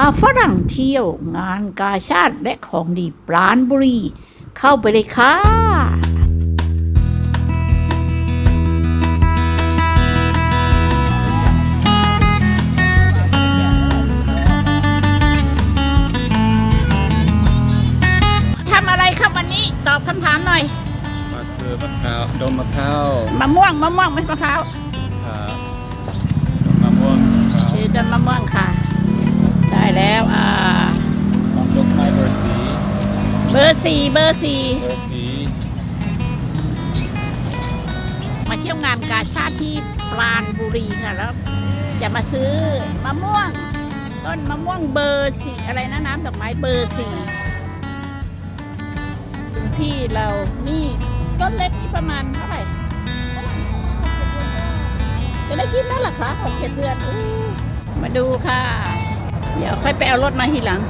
อาฝรั่งเที่ยวงานกาชาติและของดีปราณบุรี เข้าไปเลยค่ะ ทำอะไรครับวันนี้ตอบคำถามหน่อย มาซื้อมะพร้าวดมมะพร้าวมะม่วงมะม่วงไม่มะพร้าวครับดมมะม่วงมะพร้าวชื่อต้นมะม่วงค่ะได้ แล้วอ่าลองดอกไม้เบอร์สีเบอร์สี่เบอร์สี่เบอร์สีมาเที่ยวงานกาชาติที่ปราณบุรีค่ะแล้วจะมาซื้อมะม่วง ต้นมะม่วงเบอร์สี่อะไรนะน้ำดอกไม้เบอร์สี่ที่เรานี่ต้นเล็กนี่ประมาณเท่าไหร่จะได้กินแล้วหรอคะหกเจ็ดเดือนมาดูค่ะ เดี๋ยวค่อยไปเอารถมาทีหลัง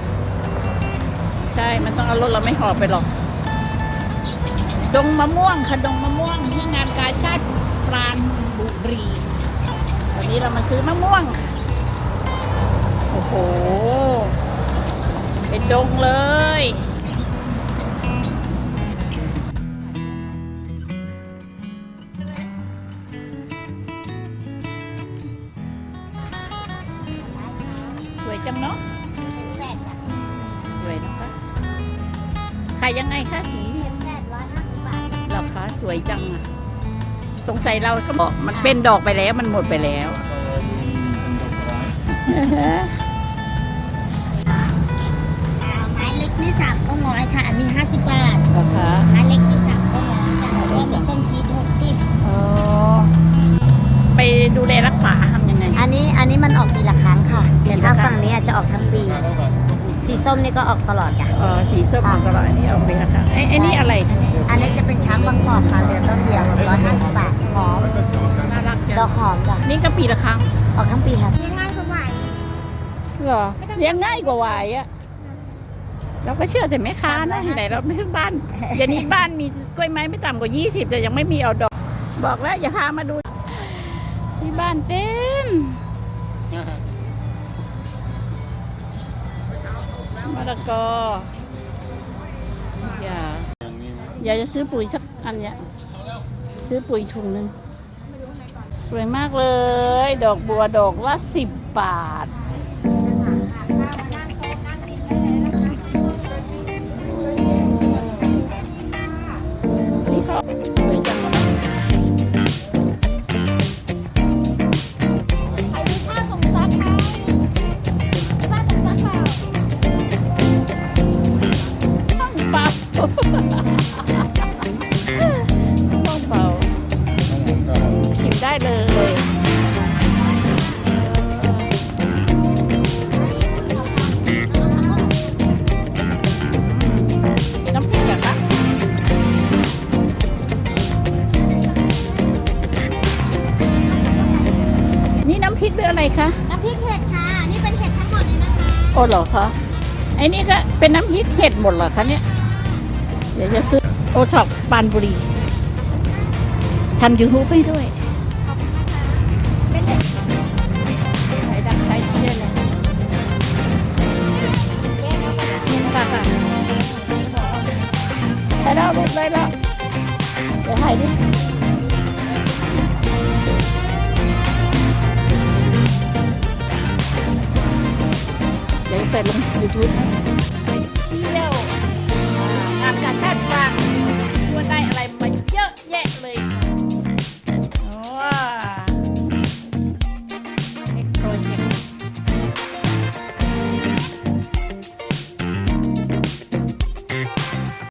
ใช่ มันต้องเอารถเราไม่หอบไปหรอก ดงมะม่วงค่ะดงมะม่วงที่งานกาชาติปราณบุรีวันนี้เรามาซื้อมะม่วง โอ้โห เป็นดงเลย จังเนาะสวยนะคะขายยังไงคะสีหรอคะสวยจังอะสงสัยเราก็บอกมันเป็นดอกไปแล้วมันหมดไปแล้วเป็นดอกไม้ไม้เล็กนี่สามก็ร้อยค่ะ อันนี้ห้าสิบบาท เหรอคะ ไม้เล็กที่สามก็ สีส้มนี่ก็ออกตลอดค่ะเออสีส้มมันก็ร้อยนี่เอาไปนะคะไอ้ไอ้นี่อะไรนะเนี่ยอันนี้จะเป็นช้างบางกอกค่ะเหลือต้นเดียวร้อยห้าสิบบาทหอมน่ารักจัดอกงหอมจ้ะนี่ก็ปีละครั้งออกทั้งปีค่ะง่ายกว่าใหม่เหรอเลี้ยงง่ายกว่าหวายอะเราก็เชื่อแต่แม่ค้านะที่ไหนเราไม่ถึงบ้านเดี๋ยวนี้บ้านมีกล้วยไม้ไม่ต่ำกว่า 20 แต่ยังไม่มีเอาดอก บอกแล้วอย่าพามาดู ที่บ้านเต็ม ละกออย่าอย่างนี้ไหมอยากจะซื้อปุ๋ยสักอันเนี้ยซื้อปุ๋ยถุงหนึ่งสวยมากเลย ดอกบัวดอกละสิบบาทนี่เขา นี่น้ำพริกหรืออะไรคะ น้ำพริกเห็ดค่ะ นี่เป็นเห็ดทั้งหมดเลยนะคะโอ้เหรอคะไอ้นี่ก็เป็นน้ำพริกเห็ดหมดเหรอคะเนี่ย เดี๋ยวจะซื้อโอท็อปปานบุรีทำยูทูบให้ด้วยเป็นเห็ดใช้ดังใช้เยอะเลยนี่นะคะค่ะใช้แล้วรูดเลยแล้วเดี๋ยวถ่ายดิ ใส่ลงยูทูบ